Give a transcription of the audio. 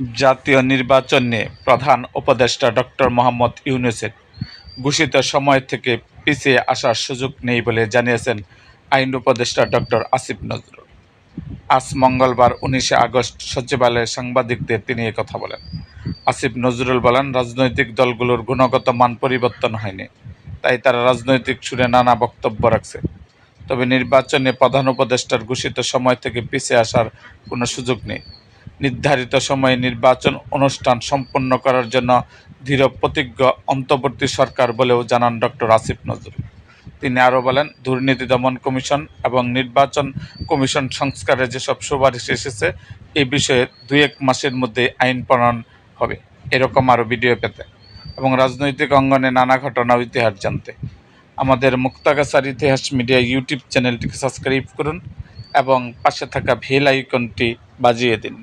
জাতীয় নির্বাচন নিয়ে প্রধান উপদেষ্টা ডক্টর মোহাম্মদ ইউনূসের ঘোষিত সময় থেকে পিছিয়ে আসার সুযোগ নেই বলে জানিয়েছেন আইন উপদেষ্টা ডক্টর আসিফ নজরুল। আজ মঙ্গলবার উনিশে আগস্ট সচিবালয়ে সাংবাদিকদের তিনি কথা বলেন। আসিফ নজরুল বলেন, রাজনৈতিক দলগুলোর গুণগত মান পরিবর্তন হয়নি, তাই তারা রাজনৈতিক সুরে নানা বক্তব্য রাখছে। তবে নির্বাচনে প্রধান উপদেষ্টার ঘোষিত সময় থেকে পিছিয়ে আসার কোনো সুযোগ নেই। নির্ধারিত সময়ে নির্বাচন অনুষ্ঠান সম্পন্ন করার জন্য দৃঢ় প্রতিজ্ঞ অন্তর্বর্তী সরকার বলেও জানান ডক্টর আসিফ নজরুল। তিনি আরও বলেন, দুর্নীতি দমন কমিশন এবং নির্বাচন কমিশন সংস্কারে যেসব সুপারিশ এসেছে, এ বিষয়ে দু এক মাসের মধ্যে আইন প্রণয়ন হবে। এরকম আরও ভিডিও পেতে এবং রাজনৈতিক অঙ্গনে নানা ঘটনা ইতিহাস জানতে। আমাদের মুক্তাগাছার ইতিহাস মিডিয়া ইউটিউব চ্যানেলটিকে সাবস্ক্রাইব করুন এবং পাশে থাকা ভেল আইকনটি বাজিয়ে দিন।